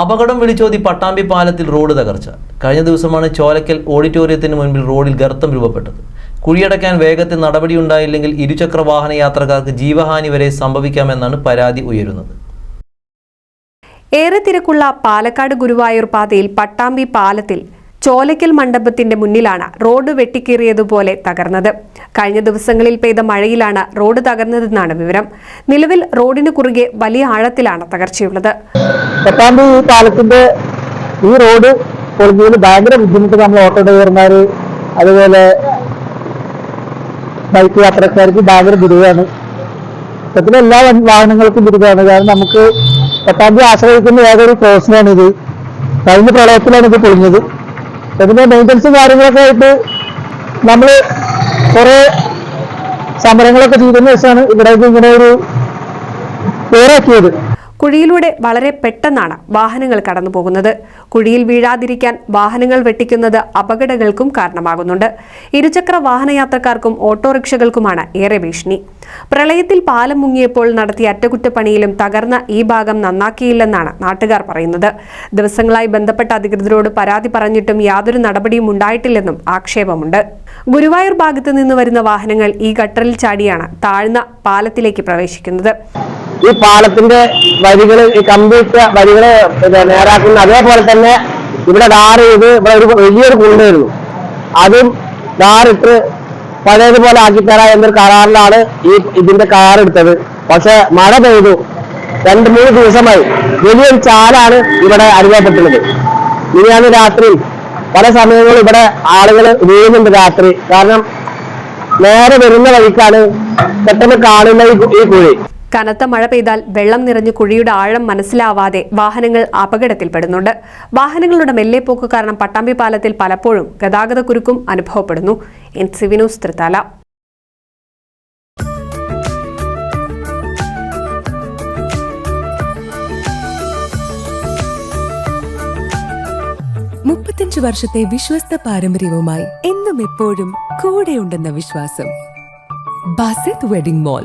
അപകടം വിളിച്ചോതി പട്ടാമ്പി പാലത്തിൽ റോഡ് തകർച്ച. കഴിഞ്ഞ ദിവസമാണ് ചോലക്കൽ ഓഡിറ്റോറിയത്തിന് മുൻപിൽ റോഡിൽ ഗർത്തം രൂപപ്പെട്ടത്. കുഴിയടക്കാൻ വേഗത്തിൽ നടപടിയുണ്ടായില്ലെങ്കിൽ ഇരുചക്ര വാഹന യാത്രക്കാർക്ക് ജീവഹാനി വരെ സംഭവിക്കാമെന്നാണ് പരാതി ഉയരുന്നത്. ഏറെ തിരക്കുള്ള പാലക്കാട് ഗുരുവായൂർ പാതയിൽ പട്ടാമ്പി പാലത്തിൽ ചോലയ്ക്കൽ മണ്ഡപത്തിന്റെ മുന്നിലാണ് റോഡ് വെട്ടിക്കേറിയതുപോലെ തകർന്നത്. കഴിഞ്ഞ ദിവസങ്ങളിൽ പെയ്ത മഴയിലാണ് റോഡ് തകർന്നതെന്നാണ് വിവരം. നിലവിൽ റോഡിന് കുറുകെ വലിയ ആഴത്തിലാണ് തകർച്ചയുള്ളത്. പട്ടാമ്പി ഈ പാലത്തിന്റെ ഈ റോഡ് പൊളിഞ്ഞതിൽ ഭയങ്കര ബുദ്ധിമുട്ട് നമ്മൾ ഓട്ടോ ഡ്രൈവർമാര് അതുപോലെ ബൈക്ക് യാത്രക്കാർക്ക് ഭയങ്കര ദുരിതമാണ് സത്യത്തിൽ എല്ലാ വാഹനങ്ങൾക്കും ദുരിതമാണ് കാരണം നമുക്ക് പട്ടാമ്പി ആശ്രയിക്കുന്ന ഏതൊരു ക്രോസിനാണ് ഇത്. കഴിഞ്ഞ പ്രളയത്തിലാണ് ഇത് പൊളിഞ്ഞത്. അതിന്റെ മെയിന്റനൻസും കാര്യങ്ങളൊക്കെ ആയിട്ട് നമ്മൾ കുറെ സമരങ്ങളൊക്കെ ചെയ്തതിന് ശേഷമാണ് ഇവിടേക്ക് ഇങ്ങനെ ഒരു പേരാക്കിയത്. കുഴിയിലൂടെ വളരെ പെട്ടെന്നാണ് വാഹനങ്ങൾ കടന്നു പോകുന്നത് കുഴിയിൽ വീഴാതിരിക്കാൻ വാഹനങ്ങൾ വെട്ടിക്കുന്നത് അപകടങ്ങൾക്കും കാരണമാകുന്നുണ്ട്. ഇരുചക്ര വാഹനയാത്രക്കാർക്കും ഓട്ടോറിക്ഷകൾക്കുമാണ് ഏറെ ഭീഷണി. പ്രളയത്തിൽ പാലം മുങ്ങിയപ്പോൾ നടത്തിയ അറ്റകുറ്റപ്പണിയിലും തകർന്ന ഈ ഭാഗം നന്നാക്കിയില്ലെന്നാണ് നാട്ടുകാർ പറയുന്നത്. ദിവസങ്ങളായി ബന്ധപ്പെട്ട അധികൃതരോട് പരാതി പറഞ്ഞിട്ടും യാതൊരു നടപടിയും ഉണ്ടായിട്ടില്ലെന്നും ആക്ഷേപമുണ്ട്. ഗുരുവായൂർ ഭാഗത്ത് നിന്ന് വരുന്ന വാഹനങ്ങൾ ഈ ഗട്ടറിൽ ചാടിയാണ് താഴ്ന്ന പാലത്തിലേക്ക് പ്രവേശിക്കുന്നത്. ഈ പാലത്തിന്റെ വരികൾ ഈ കമ്പിട്ട വരികൾ നേരാക്കുന്ന അതേപോലെ തന്നെ ഇവിടെ ടാർ ചെയ്ത് ഇവിടെ ഒരു വലിയൊരു കുണ്ടായിരുന്നു അതും ഡാറിട്ട് പഴയതുപോലെ ആക്കിത്തരാ എന്നൊരു കരാറിലാണ് ഈ ഇതിന്റെ കാർ എടുത്തത്. പക്ഷെ മഴ പെയ്തു. രണ്ട് മൂന്ന് ദിവസമായി. വലിയൊരു ചാലാണ് ഇവിടെ അനുഭവപ്പെട്ടുള്ളത് ഇനിയാണ് രാത്രി. പല സമയങ്ങളും ഇവിടെ ആളുകൾ വീഴുന്നുണ്ട് രാത്രി. കാരണം നേരെ വരുന്ന വഴിക്കാണ് പെട്ടെന്ന് കാണുന്ന ഈ കുഴി. കനത്ത മഴ പെയ്താൽ വെള്ളം നിറഞ്ഞ് കുഴിയുടെ ആഴം മനസ്സിലാവാതെ വാഹനങ്ങൾ അപകടത്തിൽപ്പെടുന്നുണ്ട്. വാഹനങ്ങളുടെ മെല്ലെപ്പോക്ക് കാരണം പട്ടാമ്പി പാലത്തിൽ പലപ്പോഴും ഗതാഗത കുരുക്കും അനുഭവപ്പെടുന്നു. N C Thrithala. വർഷത്തെ വിശ്വസ്ത പാരമ്പര്യവുമായി എന്നും എപ്പോഴും കൂടെയുണ്ടെന്ന വിശ്വാസം. Basith wedding mall.